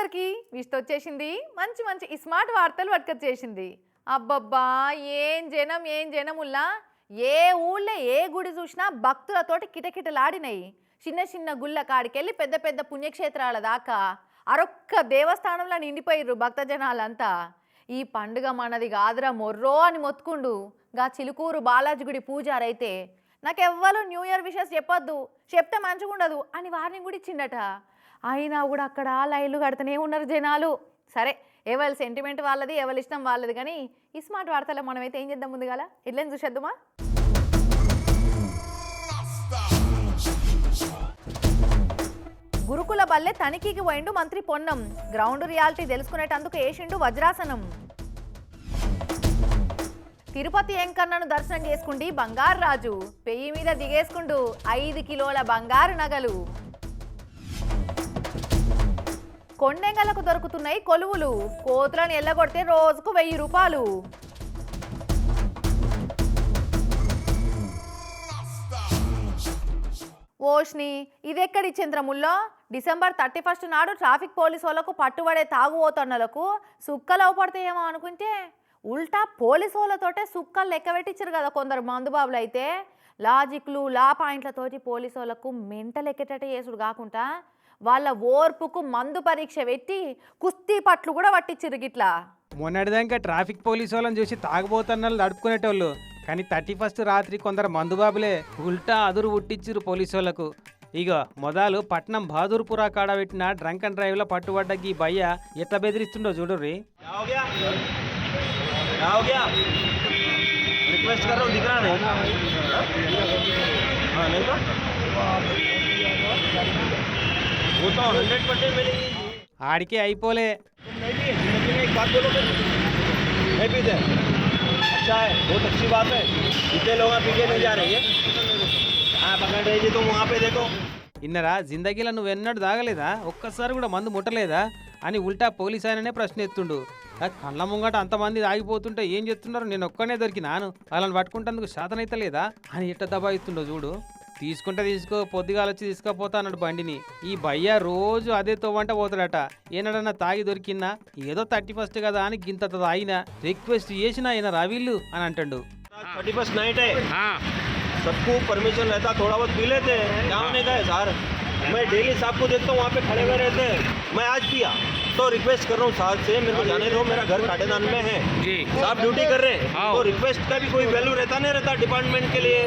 అందరికీ విష్ట వచ్చేసింది. మంచి మంచి ఈ స్మార్ట్ వార్తలు పట్టుకొచ్చేసింది. అబ్బబ్బా ఏం జనం ఏం జనముల్లా? ఏ ఊళ్ళో ఏ గుడి చూసినా భక్తులతోటి కిటకిటలాడినాయి. చిన్న చిన్న గుళ్ళ కాడికెళ్ళి పెద్ద పెద్ద పుణ్యక్షేత్రాల దాకా అరొక్క దేవస్థానంలో నిండిపోయిర్రు భక్త జనాలంతా ఈ పండుగ మనది కాదురా మొర్రో అని మొత్తుకుండు. గా చిలుకూరు బాలాజీ గుడి పూజారైతే నాకెవ్వరు న్యూ ఇయర్ విషెస్ చెప్పొద్దు చెప్తే మంచిగుండదు అని వారిని కూడా ఇచ్చిండట. అయినా కూడా అక్కడ లైన్లు కడుతూనే ఉన్నారు జనాలు. సరే ఎవరి సెంటిమెంట్ వాళ్ళది ఎవరి ఇష్టం వాళ్ళది కానీ ఈ స్మార్ట్ వార్తలో మనమైతే ఏం చేద్దాం ముందుగాల? ఎట్లని చూసేద్దామా? గురుకుల బల్లె తనిఖీకి పోయిండు మంత్రి పొన్నం. గ్రౌండ్ రియాలిటీ తెలుసుకునేటందుకు వేసిండు వజ్రాసనం. తిరుపతి ఎంకన్నను దర్శనం చేసుకుండి బంగారు రాజు. పెయ్యి మీద దిగేసుకుండు ఐదు కిలోల బంగారు నగలు. కొండెంగలకు దొరుకుతున్నాయి కొలువులు. కోతులను ఎల్లగొడితే రోజుకు వెయ్యి రూపాయలు. ఓష్ని ఇదెక్కడి చంద్రముల్లో? డిసెంబర్ థర్టీ ఫస్ట్ నాడు ట్రాఫిక్ పోలీసు వాళ్ళకు పట్టుబడే తాగుబోతున్నలకు సుక్కలు అవపడతాయేమో అనుకుంటే ఉల్టా పోలీసు వాళ్ళతోటే సుక్కలు లెక్కబెట్టించారు కదా కొందరు మందుబాబులు అయితే లాజిక్లు లా పాయింట్లతోటి పోలీసు వాళ్ళకు మెంటలు ఎక్కేటట్టు చేసుడు కాకుండా వాళ్ళ ఓర్పుకు మందు పరీక్ష పెట్టి కుస్తీ పట్లు కూడా పట్టించిరు గిట్లా. మొన్నటిదాకా ట్రాఫిక్ పోలీసు వాళ్ళని చూసి తాగబోతున్నారు నడుపుకునేటోళ్ళు. కానీ థర్టీ ఫస్ట్ రాత్రి కొందరు మందుబాబులే ఉల్టా అదురు ఉట్టించిరు పోలీసు వాళ్ళకు. ఇగో మొదలు పట్నం బహాదూర్పురా కాడ పెట్టిన డ్రంక్ అండ్ డ్రైవ్లో పట్టుబడ్డ ఈ భయ్య ఎట్లా బెదిరిస్తుండో చూడుర్రి. क्या ఆడికే అయిపోలే तुम नहीं पिए जिंदगी में एक बात बोलो फिर नहीं पीते अच्छा है बहुत अच्छी बात है जितने लोग यहाँ पी के नहीं जा रहे हैं हाँ पकड़ रहे जी तुम वहाँ पे देखो ఇన్నరా జిందగీలో నువ్వు ఎన్నడూ తాగలేదా ఒక్కసారి కూడా మందు ముట్టలేదా అని ఉల్టా పోలీస్ ఆయననే ప్రశ్న ఎత్తుండు ఆ కళ్ళ ముంగట అంతమంది ఆగిపోతుంటే ఏం చెప్తున్నారు నేను ఒక్కనే దొరికినాను వాళ్ళని పట్టుకుంటేందుకు శాతనైతే లేదా అని ఎట్ట దబాయిస్తుండో చూడు తీసుకుంటే తీసుకో పొద్దుగాల వచ్చి తీసుకపోతా అన్నాడు బండిని ఈ భయ్య రోజు అదే తోవంట పోతాడట ఏనాడన్నా తాగి దొరికినా ఏదో థర్టీ ఫస్ట్ కదా అని గింత తాగిన రిక్వెస్ట్ చేసిన ఆయన రావిల్లు అని అంటాడు थर्टी फर्स्ट नाइट है सबको परमिशन रहता थोड़ा बहुत पी लेते हैं क्या होने का है सर मैं डेली साहब को देखता हूँ वहाँ पे खड़े हुए रहते हैं मैं आज पिया तो रिक्वेस्ट कर रहा हूँ साहब से मेरे को जाने दो मेरा घर काटेदान में है जी साहब ड्यूटी कर रहे हैं तो रिक्वेस्ट का भी कोई वैल्यू रहता नहीं रहता डिपार्टमेंट के लिए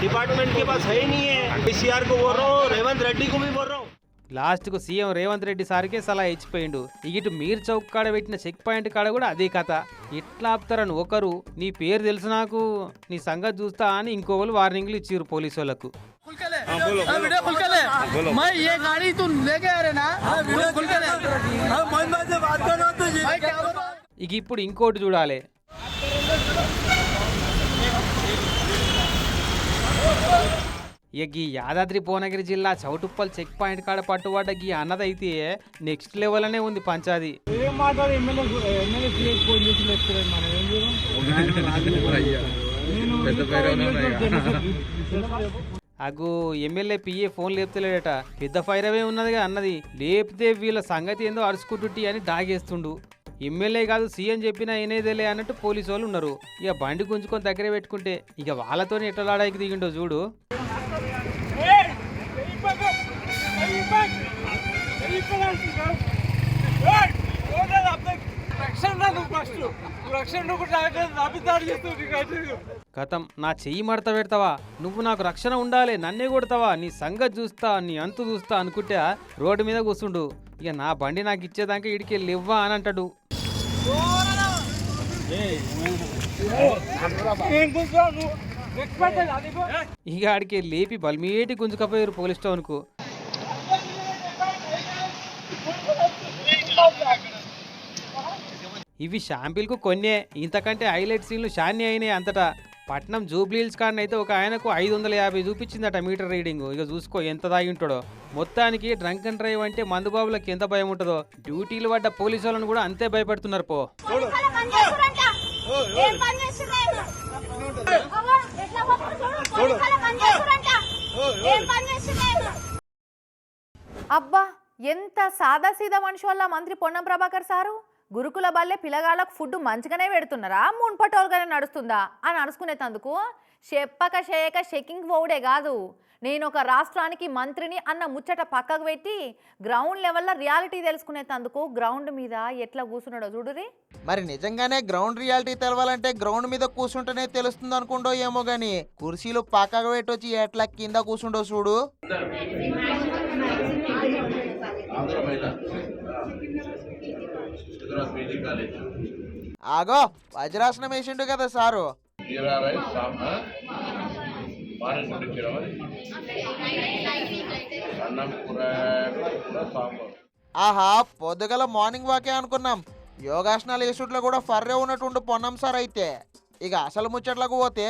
डिपार्टमेंट के पास है ही नहीं है पीसीआर को बोल रहा हूँ रेवंत रेड्डी को भी बोल रहा हूँ లాస్ట్కు సీఎం రేవంత్ రెడ్డి సార్కే సలహా ఇచ్చిపోయిండు ఇటు మీర్ చౌక్ కాడ పెట్టిన చెక్ పాయింట్ కాడ కూడా అదే కథ ఎట్లా ఆపుతారని ఒకరు నీ పేరు తెలుసు నాకు నీ సంగతి చూస్తా అని ఇంకొకరు వార్నింగ్లు ఇచ్చిర్రు పోలీసు వాళ్ళకు खुल के ले हाँ, वीडियो खुल के ले मैं ये गाड़ी तू लेके आ रहे ना वीडियो खुल के ले से बात कर रहा हूँ भाई क्या बोल रहा है? ఇక ఇప్పుడు ఇంకోటి చూడాలి ఇక ఈ యాదాద్రి భువనగిరి జిల్లా చౌటుప్పల్ చెక్ పాయింట్ కాడ పట్టుబడ్డ ఈ అన్నదైతే నెక్స్ట్ లెవెల్ అనే ఉంది పంచాది అగు ఎమ్మెల్యే పిఏ ఫోన్ లేపుతలేడట పెద్ద ఫైరవే ఉన్నదిగా అన్నది లేపితే వీళ్ళ సంగతి ఏందో అరుచుకుంటుంటి అని డాగేస్తుండు ఎమ్మెల్యే కాదు సీఎం చెప్పినా ఏనేదేలే అన్నట్టు పోలీసు వాళ్ళు ఉన్నారు ఇక బండి గుంజుకొని దగ్గర పెట్టుకుంటే ఇక వాళ్ళతో ఎట్లా దిగిండో చూడు కథం నా చెయ్యి మడత పెడతావా? నువ్వు నాకు రక్షణ ఉండాలి నన్నే కొడతావా? నీ సంగతి చూస్తా నీ అంతు చూస్తా అనుకుంటే రోడ్డు మీద కూర్చుండు ఇక నా బండి నాకు ఇచ్చేదాకా ఇడికి లేవ్వా అని అంటాడు. ఇక ఆడికి లేపి బల్మేటి గుంజుకపోయారు పోలీస్ స్టేషన్కు ఇవి షాంపిల్కు కొన్నే. ఇంతకంటే హైలైట్ సీన్లు షాన్ని అయినాయి అంతటా. పట్నం జూబ్లీహిల్స్ కాడన అయితే ఒక ఆయనకు ఐదు వందల యాభై చూపించిందట మీటర్ రీడింగ్. ఇక చూసుకో ఎంత దాగి ఉంటాడో మొత్తానికి డ్రంక్ అండ్ డ్రైవ్ అంటే మందుబాబులకు ఎంత భయం ఉంటుందో. డ్యూటీలు పడ్డ పోలీసు వాళ్ళని కూడా అంతే భయపడుతున్నారు పో? అబ్బా ఎంత సాదాసీదా మనిషి వల్ల మంత్రి పొన్నం ప్రభాకర్ సారు? గురుకుల బల్లె పిల్లగాళ్ళకు ఫుడ్ మంచిగానే పెడుతున్నారా? మున్పటోలుగానే నడుస్తుందా? అని అనుకునేటందుకు చెప్పక చేయక షెకింగ్ పోవుడే కాదు. నేను ఒక రాష్ట్రానికి మంత్రిని అన్న ముచ్చట పక్కకు పెట్టి గ్రౌండ్ లెవెల్లో రియాలిటీ తెలుసుకునేటందుకు గ్రౌండ్ మీద ఎట్లా కూర్చున్నాడో చూడురి మరి నిజంగానే గ్రౌండ్ రియాలిటీ తెలవాలంటే గ్రౌండ్ మీద కూర్చుంటేనే తెలుస్తుంది అనుకుంటో ఏమో గాని కుర్చీలు పక్కకు పెట్టొచ్చి ఎట్లా కింద కూర్చుండో చూడు. ఆగో వజ్రాసనం వేసిండు కదా సారు. ఆహా పొద్దుగల మార్నింగ్ వాకే అనుకున్నాం. యోగాసనాలు వేసుట్లో కూడా ఫర్రే ఉన్నట్టుండు పొన్నాం సార్ అయితే. ఇక అసలు ముచ్చట్లకు పోతే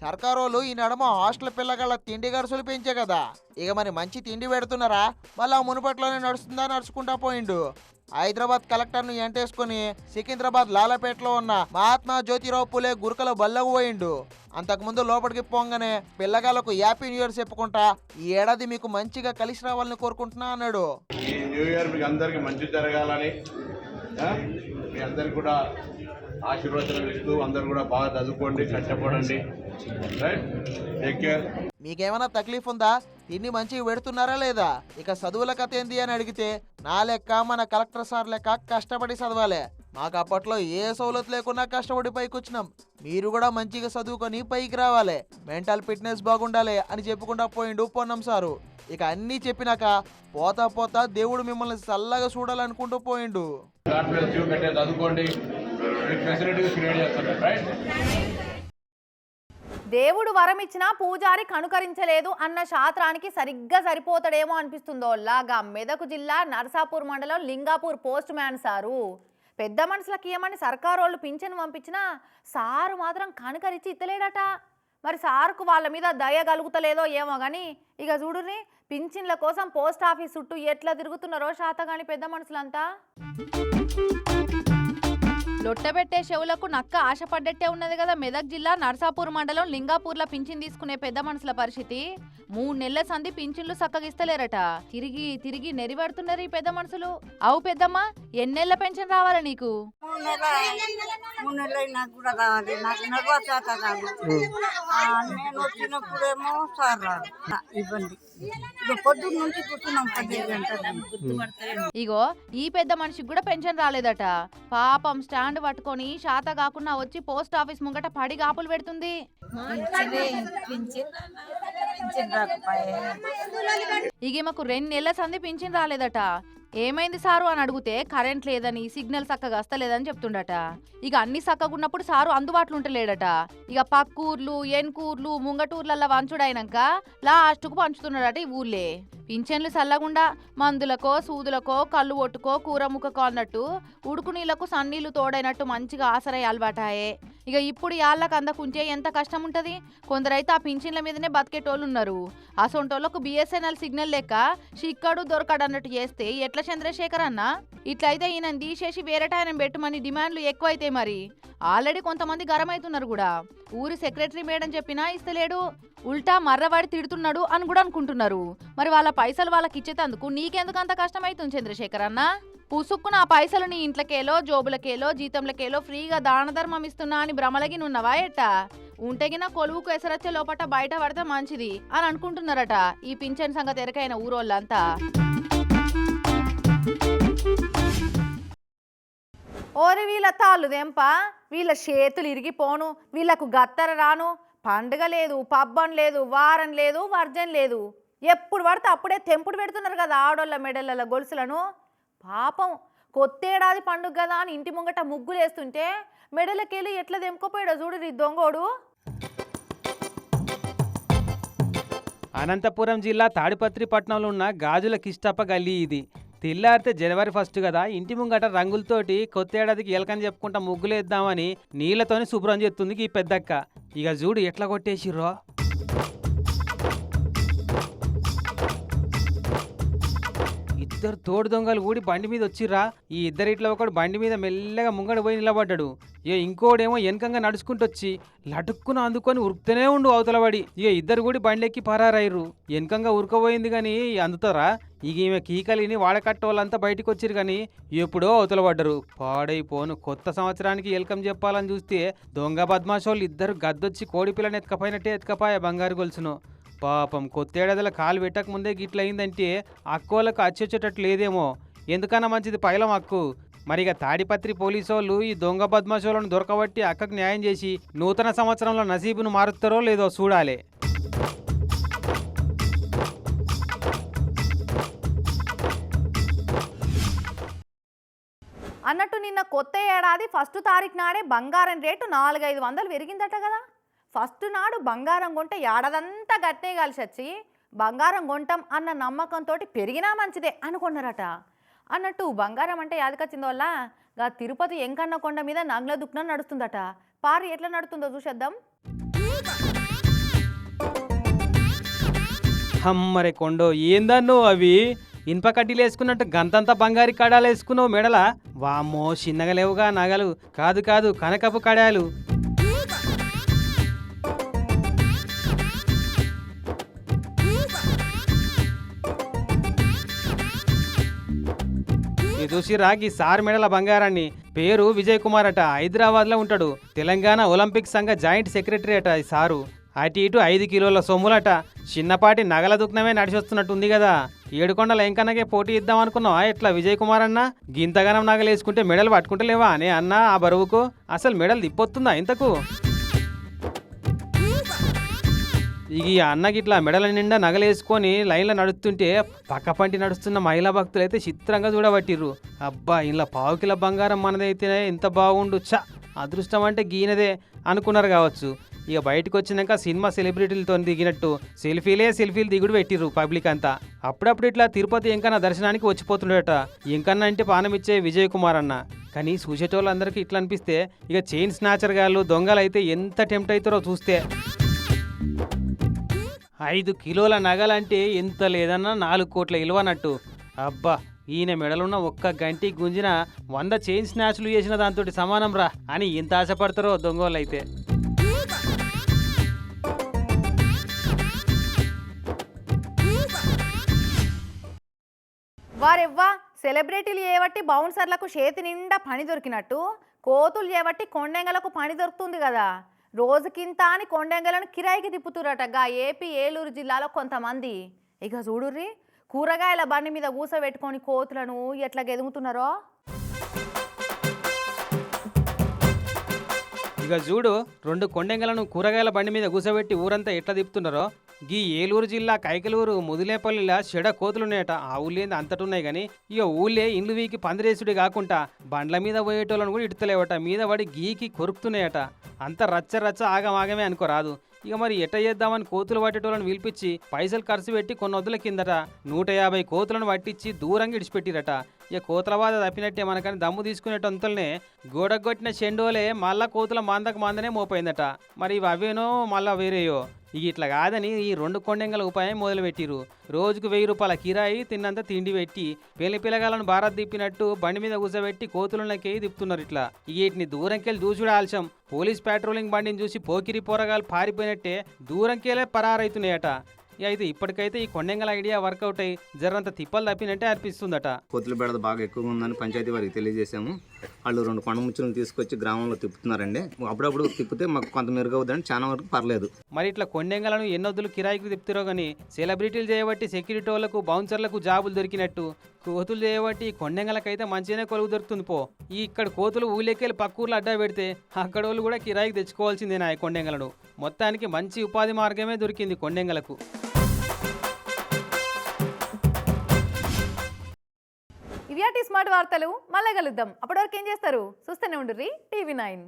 సర్కారోళ్ళు ఈ నడమ హాస్టల్ పిల్లగాళ్ళ తిండి ఖర్చులు పెంచే కదా. ఇక మరి మంచి తిండి పెడుతున్నారా? మళ్ళీ ఆ మునుపట్లోనే నడుస్తుందా నడుచుకుంటా పోయిండు. హైదరాబాద్ కలెక్టర్ను ఎంటేసుకుని సికింద్రాబాద్ లాలపేటలో ఉన్న మహాత్మా జ్యోతిరావు పులే గురకల బల్లకు పోయిండు. అంతకుముందు లోపలికి పోగానే పిల్లగాళ్ళకు హ్యాపీ న్యూ ఇయర్ చెప్పుకుంటా ఈ ఏడాది మీకు మంచిగా కలిసి రావాలని కోరుకుంటున్నా అన్నాడు. ఈ న్యూ ఇయర్ మీకు అందరికి మంచి జరగాలని మీ అందరికి కూడా ఆశీర్వచనం ఇస్తూ అందరు కూడా బాగా చదువుకోండి కష్టపడండి. మీకేమైనా తక్లీఫ్ ఉందా తిండి మంచిగా పెడుతున్నారా లేదా? ఇక చదువుల కథ ఏంది అని అడిగితే నా లెక్క మన కలెక్టర్ సార్ లెక్క కష్టపడి చదవాలి. మాకు అప్పట్లో ఏ సౌలత్ లేకున్నా కష్టపడి పైకి వచ్చినాం మీరు కూడా మంచిగా చదువుకొని పైకి రావాలి. మెంటల్ ఫిట్నెస్ బాగుండాలి అని చెప్పుకుంటా పోయిండు పొన్నం సారు. ఇక అన్నీ చెప్పినాక పోతా పోతా దేవుడు మిమ్మల్ని చల్లగా చూడాలనుకుంటూ పోయిండు. చదువుకోండి. ఫెసిలిటీస్ క్రియేట్ రైట్ దేవుడు వరం ఇచ్చినా పూజారి కనుకరించలేదు అన్న శాస్త్రానికి సరిగ్గా సరిపోతాడేమో అనిపిస్తుందో. లాగా మెదకు జిల్లా నర్సాపూర్ మండలం లింగాపూర్ పోస్ట్ మ్యాన్ సారు. పెద్ద మనుషులకి ఏమని సర్కారోళ్ళు పింఛన్ పంపించినా సారు మాత్రం కనుకరించి ఇత్తలేడట. మరి సార్కు వాళ్ళ మీద దయ కలుగుతలేదో ఏమో కానీ ఇక చూడుని పింఛన్ల కోసం పోస్ట్ ఆఫీస్ చుట్టూ ఎట్లా తిరుగుతున్నారో శాతగాని పెద్ద మనుషులంతా? లొట్టబెట్టే చెవులకు నక్క ఆశపడ్డట్టే ఉన్నది కదా మెదక్ జిల్లా నర్సాపూర్ మండలం లింగాపూర్ల పింఛన్ తీసుకునే పెద్ద మనుషుల పరిస్థితి. మూడు నెలల సంధి పింఛన్లు చక్కగిస్తలేరట తిరిగి తిరిగి నెరివడుతున్నారు ఈ పెద్ద మనుషులు. అవు పెద్దమ్మ ఎన్నెళ్ళ పెన్షన్ రావాలి నీకు? నేను వచ్చినప్పుడేమో సార్ ఇబ్బంది ఇగో ఈ పెద్ద మనిషికి కూడా పెన్షన్ రాలేదట. పాపం స్టాండ్ పట్టుకొని శాత కాకుండా వచ్చి పోస్ట్ ఆఫీస్ ముంగట పడి గాపులు పెడుతుంది. ఇక మాకు రెండు నెలల సంధి పింఛన్ రాలేదట. ఏమైంది సారు అని అడిగితే కరెంట్ లేదని సిగ్నల్ చక్కగా వస్తలేదని చెప్తుండట. ఇక అన్ని చక్కగున్నప్పుడు సారు అందుబాటులో ఉంటలేడట ఇక పక్కూర్లు ఎన్కూర్లు ముంగటూర్లల్లా వంచుడైనాక లాస్ట్కు పంచుతున్నాడట ఈ ఊర్లే పింఛన్లు చల్లగుండా మందులకో సూదులకో కళ్ళు ఒట్టుకో కూర ముక్కకో అన్నట్టు ఉడుకు నీళ్ళకు సన్నీళ్ళు తోడైనట్టు మంచిగా ఆసరై అలవాటాయే. ఇక ఇప్పుడు యాళ్ళకు అందకుంటే ఎంత కష్టం ఉంటుంది కొందరైతే ఆ పింఛన్ల మీదనే బతికేటోళ్ళు ఉన్నారు అసొంటోళ్ళకు బిఎస్ఎన్ఎల్ సిగ్నల్ లెక్క చిక్కడు దొరకడన్నట్టు చేస్తే ఎట్లా చంద్రశేఖర్ అన్న ఇట్లయితే ఈయన తీసేసి వేరే ఆయన పెట్టమని డిమాండ్లు ఎక్కువైతే మరి. ఆల్రెడీ కొంతమంది గరం అవుతున్నారు కూడా. ఊరి సెక్రటరీ మేడం చెప్పినా ఇస్తలేడు ఉల్టా మర్రవాడి తిడుతున్నాడు అని కూడా అనుకుంటున్నారు. మరి వాళ్ళ పైసలు వాళ్ళకి ఇచ్చేటందుకు నీకెందుకు అంత కష్టమవుతుంది చంద్రశేఖర్ అన్న? పుసుక్కున ఆ పైసలు నీ ఇంట్లకేలో జోబులకేలో జీతంలకేలో ఫ్రీగా దాన ధర్మం ఇస్తున్నా అని భ్రమలగి నున్నవా ఎట్టా ఉంటగిన కొలువుకు ఎసరచ్చే లోపట బయట పడితే మంచిది అని అనుకుంటున్నారట ఈ పింఛన్ సంగతి ఎరకైన ఊరోళ్ళంతా. ఓరి వీళ్ళ తాళ్ళు దెంప వీళ్ళ చేతులు ఇరిగిపోను వీళ్ళకు గత్తర రాను. పండుగ లేదు పబ్బం లేదు వారం లేదు వర్జం లేదు. ఎప్పుడు పడితే అప్పుడే తెంపుడు పెడుతున్నారు కదా ఆడోళ్ళ మెడల గొలుసులను. పాపం కొత్తేడాది పండుగ కదా అని ఇంటి ముంగట ముగ్గులు వేస్తుంటే మెడలకెళ్ళి ఎట్లా తెంపుకోపోయాడో చూడు ఈ దొంగోడు. అనంతపురం జిల్లా తాడిపత్రి పట్టణంలో ఉన్న గాజుల కిష్టప్ప గల్లీ ఇది. తెల్లారితే జనవరి ఫస్ట్ కదా. ఇంటి ముంగట రంగులతోటి కొత్త ఏడాదికి ఎలకని చెప్పుకుంటా ముగ్గులేద్దామని నీళ్ళతోని శుభ్రం చేస్తుంది ఈ పెద్దక్క. ఇక చూడు ఎట్లా కొట్టేసిర్రో. ఇద్దరు తోడు దొంగలు కూడి బండి మీద వచ్చిర్రా. ఈ ఇద్దరిట్లో ఒకడు బండి మీద మెల్లగా ముంగడ పోయి నిలబడ్డాడు. ఇక ఇంకోడేమో వెనకంగా నడుచుకుంటూ వచ్చి లటుక్కున అందుకొని ఉరుకుతూనే ఉండు అవతలబడి ఇక ఇద్దరు కూడి బండి ఎక్కి పరారయ్యారు వెనకంగా ఉరకపోయింది కానీ అందుతారా? ఇక ఈమె కీకలిని వాడకట్ట వాళ్ళంతా బయటికి వచ్చిరు కానీ ఎప్పుడో అవతల పడ్డరు. పాడైపోను. కొత్త సంవత్సరానికి వెల్కమ్ చెప్పాలని చూస్తే దొంగ బద్మాషోళ్ళు ఇద్దరు గద్దొచ్చి కోడి పిల్లని ఎత్తుకపోయినట్టే ఎత్తుకపోయా బంగారు గొలుసును. పాపం కొత్తేడాదిలో కాలు పెట్టక ముందే గిట్లయిందంటే అక్కోలకు అచ్చొచ్చేటట్లు లేదేమో. ఎందుకన్నా మంచిది పైలం అక్కు? మరి ఇక తాడిపత్రి పోలీసు వాళ్ళు ఈ దొంగ బద్మాషోలను దొరకబట్టి అక్కకు న్యాయం చేసి నూతన సంవత్సరంలో నసీబును మారుస్తారో లేదో చూడాలి. అన్నట్టు నిన్న కొత్త ఏడాది ఫస్ట్ తారీఖు నాడే బంగారం రేటు నాలుగైదు వందలు పెరిగిందట కదా. ఫస్ట్ నాడు బంగారం కొంటే ఏడాదంతా గట్టే కలిసి వచ్చి బంగారం కొంటాం అన్న నమ్మకంతో పెరిగినా మంచిదే అనుకున్నారట. అన్నట్టు బంగారం అంటే యాదకొచ్చింది వల్ల గా తిరుపతి ఎంకన్న కొండ మీద నగ్ల దుఃఖం నడుస్తుందట. పారి ఎట్లా నడుస్తుందో చూసేద్దాం. అమ్మరే కొండో ఏందన్నో అవి? ఇనుప కడ్డీలు వేసుకున్నట్టు గంతంతా బంగారి కడాలు వేసుకున్నావు మెడల? వామ్మో చిన్నగా లేవుగా నగలు. కాదు కాదు కనకపు కడాలు. ఇది సార్ మెడల బంగారాన్ని. పేరు విజయ్ కుమార్ అట హైదరాబాద్లో ఉంటాడు. తెలంగాణ ఒలింపిక్ సంఘ జాయింట్ సెక్రటరీ అట ఈ సారు. అటు ఇటు ఐదు కిలోల సొమ్ములట. చిన్నపాటి నగల దుఃఖమే నడిచొస్తున్నట్టుంది కదా ఏడుకొండల ఎంకన్నకే పోటీ ఇద్దాం అనుకున్నావా ఎట్లా విజయ్ కుమార్ అన్న? గింతగనం నగలు వేసుకుంటే మెడలు పట్టుకుంటలేవా అనే అన్న ఆ బరువుకు? అసలు మెడలు తిప్పొస్తుందా ఇంతకు? ఇక ఈ అన్నకి ఇట్లా మెడల నిండా నగలేసుకొని లైన్లో నడుస్తుంటే పక్క పంటి నడుస్తున్న మహిళా భక్తులు అయితే చిత్రంగా చూడబట్టిర్రు. అబ్బా ఇలా పావుకిల బంగారం మనదైతే ఎంత బాగుండు చ అదృష్టం అంటే గీనదే అనుకున్నారు కావచ్చు. ఇక బయటకు వచ్చినాక సినిమా సెలబ్రిటీలతో దిగినట్టు సెల్ఫీలే సెల్ఫీలు దిగుడు పెట్టిర్రు పబ్లిక్ అంతా. అప్పుడప్పుడు ఇట్లా తిరుపతి ఎంకన్నా దర్శనానికి వచ్చిపోతుండట. ఇంకన్నా అంటే పానమిచ్చే విజయ్ కుమార్ అన్న. కానీ చూసేటోళ్ళందరికీ ఇట్లా అనిపిస్తే ఇక చైన్ స్నాచర్ గాళ్ళు దొంగలు అయితే ఎంత టెంప్ట్ అవుతారో చూస్తే. ఐదు కిలోల నగలంటే ఎంత లేదన్నా నాలుగు కోట్ల ఇలువనట్టు అబ్బా ఈయన మెడలున్న ఒక్క గంటి గుంజిన వంద చైన్ స్నాచ్లు చేసిన దాంతో సమానం రా అని ఎంత ఆశపడతారో దొంగోళ్ళు అయితే వారెవ్వా సెలబ్రిటీలు చేయబట్టి బౌన్సర్లకు చేతి నిండా పని దొరికినట్టు కోతులు చేయబట్టి కొండెంగలకు పని దొరుకుతుంది కదా. రోజుకింత అని కొండెంగలను కిరాయికి తిప్పుతురట గా ఏపీ ఏలూరు జిల్లాలో కొంతమంది. ఇక చూడుర్రి కూరగాయల బండి మీద కూసబెట్టుకొని కోతులను ఎట్లా గెదుగుతున్నారో ఇక చూడు రెండు కొండెంగలను కూరగాయల బండి మీద కూసబెట్టి ఊరంతా ఎట్లా తిప్పుతున్నారో? గీ ఏలూరు జిల్లా కైకలూరు ముదిలేపల్లిల చెడ కోతులున్నాయట. ఆ ఊళ్ళేంది అంతటున్నాయి కానీ ఇక ఊళ్ళే ఇండ్లు వీకి పందిరేసుడి కాకుండా బండ్ల మీద పోయేటోళ్ళను కూడా ఇడతలేవట మీద పడి గీకి కొరుకుతున్నాయట. అంత రచ్చ రచ్చ ఆగం ఆగమే అనుకోరాదు. ఇక మరి ఎట చేద్దామని కోతులు పట్టేటోళ్ళని పిలిపించి పైసలు ఖర్చు పెట్టి కొన్ని వద్దుల కిందట నూట యాభై కోతులను పట్టించి దూరంగా ఇడిచిపెట్టిరట. ఇక కోతుల బాధ తప్పినట్టే మనకని దమ్ము తీసుకునేటంతలనే గోడగొట్టిన చెండోలే మళ్ళా కోతుల మందకు మందనే మోపోయిందట మరి ఇవి అవేనో మళ్ళా వేరేయో? ఇక ఇట్లా కాదని ఈ రెండు కొండెంగల ఉపాయం మొదలుపెట్టిరు. రోజుకు వెయ్యి రూపాయల కిరాయి తిన్నంత తిండి పెట్టి పెళ్ళి పిల్లగాలను భారత్ తిప్పినట్టు బండి మీద కూర్చోబెట్టి కోతులకి తిప్పుతున్నారు ఇట్లా. వీటిని దూరంకెళ్ళి దూసుడు ఆలస్యం. పోలీస్ పెట్రోలింగ్ బండిని చూసి పోకిరి పోరగాలు పారిపోయినట్టే దూరంకెళ్ళే పరారైతున్నాయట. అయితే ఇప్పటికైతే ఈ కొండెంగల ఐడియా వర్కౌట్ అయ్యి జరంత తిప్పలు తప్పినట్టే అనిపిస్తుందట. కోతుల బెడద బాగా ఎక్కువగా ఉందని పంచాయతీ వారికి తెలియజేశాము. వాళ్ళు రెండు కొండ ముచ్చులను తీసుకొచ్చి గ్రామంలో తిప్పుతున్నారండి. అప్పుడప్పుడు తిప్పితే మాకు కొంత మెరుగవుతుందని చాలా వరకు పర్లేదు. మరి ఇట్లా కొండెంగలను ఎన్నొద్దులు కిరాయికి తిప్పుతారో కానీ సెలబ్రిటీలు చేయబట్టి సెక్యూరిటీ వాళ్ళకు బౌన్సర్లకు జాబులు దొరికినట్టు కోతులు చేయబట్టి కొండెంగలకైతే మంచిగానే కొలువు దొరుకుతుంది పో. ఈ ఇక్కడ కోతులు ఊళ్ళెక్కెళ్ళి పక్క అడ్డా పెడితే అక్కడ వాళ్ళు కూడా కిరాయికి తెచ్చుకోవాల్సిందే నా కొండెంగలను? మొత్తానికి మంచి ఉపాధి మార్గమే దొరికింది కొండెంగలకు. ఇవి స్మార్ట్ వార్తలు మళ్ళీ కలుద్దాం. అప్పటివరకు ఏం చేస్తారు? చూస్తూనే ఉండుర్రి టీవీ నైన్.